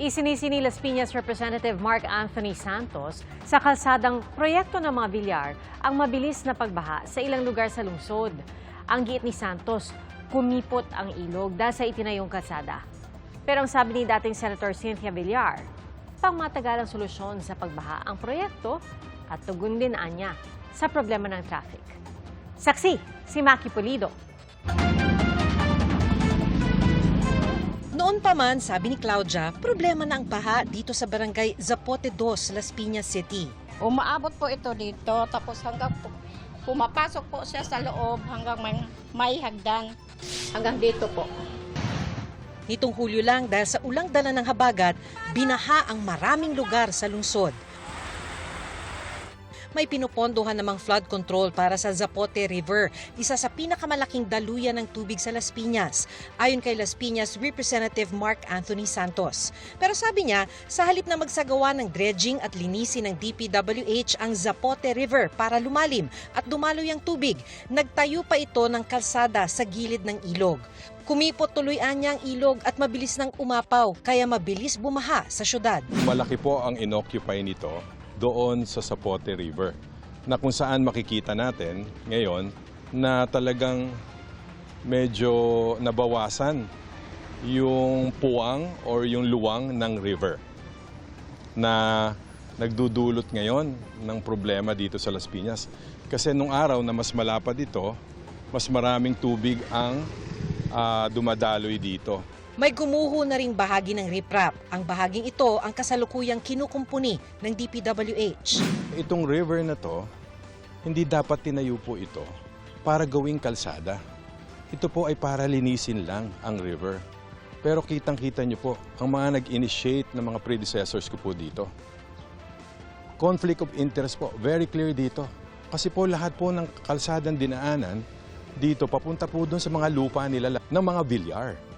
Isinisini Las Piñas Representative Mark Anthony Santos sa kalsadang proyekto ng mga bilyar ang mabilis na pagbaha sa ilang lugar sa lungsod. Ang giit ni Santos, kumipot ang ilog dahil sa itinayong kalsada. Pero ang sabi ni dating Senator Cynthia Villar, pang matagalang solusyon sa pagbaha ang proyekto at tugon din anya sa problema ng traffic. Saksi, si Maki Pulido. Noon pa man, sabi ni Claudia, problema na ang baha dito sa barangay Zapote 2, Las Piñas City. Umaabot po ito dito, tapos hanggang po, pumapasok po siya sa loob hanggang may, may hagdan. Hanggang dito po. Nitong Hulyo lang dahil sa ulang dala ng habagat, binaha ang maraming lugar sa lungsod. May pinupondohan namang flood control para sa Zapote River, isa sa pinakamalaking daluyan ng tubig sa Las Piñas, ayon kay Las Piñas Representative Mark Anthony Santos. Pero sabi niya, sa halip na magsagawa ng dredging at linisin ng DPWH ang Zapote River para lumalim at dumaloy ang tubig, nagtayo pa ito ng kalsada sa gilid ng ilog. Kumipot tuloy anya ang ilog at mabilis nang umapaw, kaya mabilis bumaha sa syudad. Malaki po ang inoccupy nito doon sa Sapote River na kung saan makikita natin ngayon na talagang medyo nabawasan yung puwang or yung luwang ng river na nagdudulot ngayon ng problema dito sa Las Piñas. Kasi nung araw na mas malapad ito, mas maraming tubig ang ah, dumadaloy dito. May gumuho na ring bahagi ng riprap. Ang bahaging ito ang kasalukuyang kinukumpuni ng DPWH. Itong river na to, hindi dapat tinayo po ito para gawing kalsada. Ito po ay para linisin lang ang river. Pero kitang-kita niyo po, ang mga nag-initiate ng mga predecessors ko po dito. Conflict of interest po, very clear dito. Kasi po lahat po ng kalsadang dinaanan dito, papunta po doon sa mga lupa nila ng mga bilyar.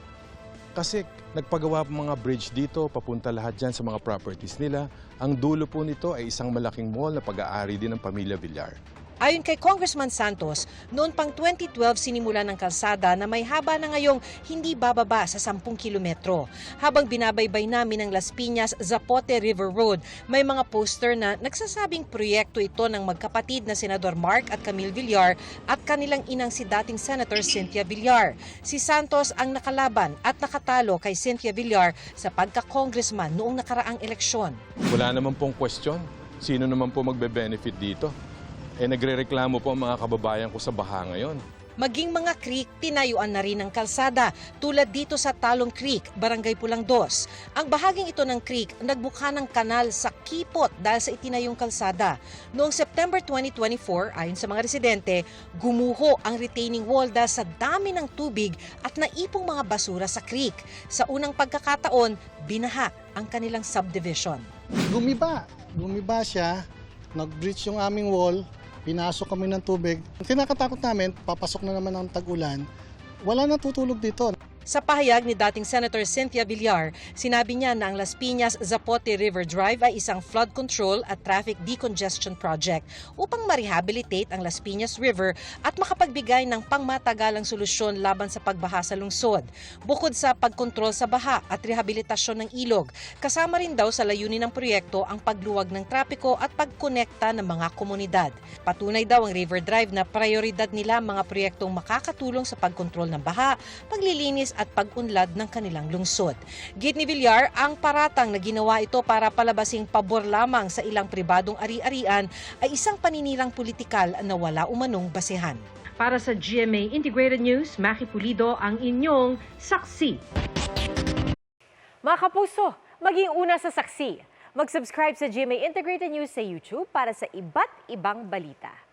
Kasi nagpagawa mga bridge dito, papunta lahat dyan sa mga properties nila. Ang dulo po nito ay isang malaking mall na pag-aari din ng pamilya Villar. Ayon kay Congressman Santos, noon pang 2012 sinimula ng kalsada na may haba na ngayong hindi bababa sa 10 kilometro. Habang binabaybay namin ang Las Piñas Zapote River Road, may mga poster na nagsasabing proyekto ito ng magkapatid na Senador Mark at Camille Villar at kanilang inang si dating Senator Cynthia Villar. Si Santos ang nakalaban at nakatalo kay Cynthia Villar sa pagka-congressman noong nakaraang eleksyon. Wala naman pong question. Sino naman po magbe-benefit dito? Eh nagre-reklamo po ang mga kababayan ko sa baha ngayon. Maging mga creek, tinayuan na rin ng kalsada tulad dito sa Talong Creek, Barangay Pulang 2. Ang bahaging ito ng creek nagbuka ng kanal sa Kipot dahil sa itinayong kalsada. Noong September 2024, ayon sa mga residente, gumuho ang retaining wall dahil sa dami ng tubig at naipong mga basura sa creek. Sa unang pagkakataon, binaha ang kanilang subdivision. gumiba. Gumiba siya, nag-breach yung aming wall, pinasok kami ng tubig. Kinakatakot namin, papasok na naman ang tag-ulan, wala nang tutulog dito. Sa pahayag ni dating Senator Cynthia Villar, sinabi niya na ang Las Piñas Zapote River Drive ay isang flood control at traffic decongestion project upang ma-rehabilitate ang Las Piñas River at makapagbigay ng pangmatagalang solusyon laban sa pagbaha sa lungsod. Bukod sa pagkontrol sa baha at rehabilitasyon ng ilog, kasama rin daw sa layunin ng proyekto ang pagluwag ng trapiko at pagkonekta ng mga komunidad. Patunay daw ang River Drive na prioridad nila mga proyektong makakatulong sa pagkontrol ng baha, paglilinis at pag-unlad ng kanilang lungsod. Git ni Villar, ang paratang na ginawa ito para palabasing pabor lamang sa ilang pribadong ari-arian ay isang paninirang politikal na wala umanong basehan. Para sa GMA Integrated News, Maki Pulido ang inyong saksi. Mga kapuso, maging una sa saksi. Mag-subscribe sa GMA Integrated News sa YouTube para sa iba't ibang balita.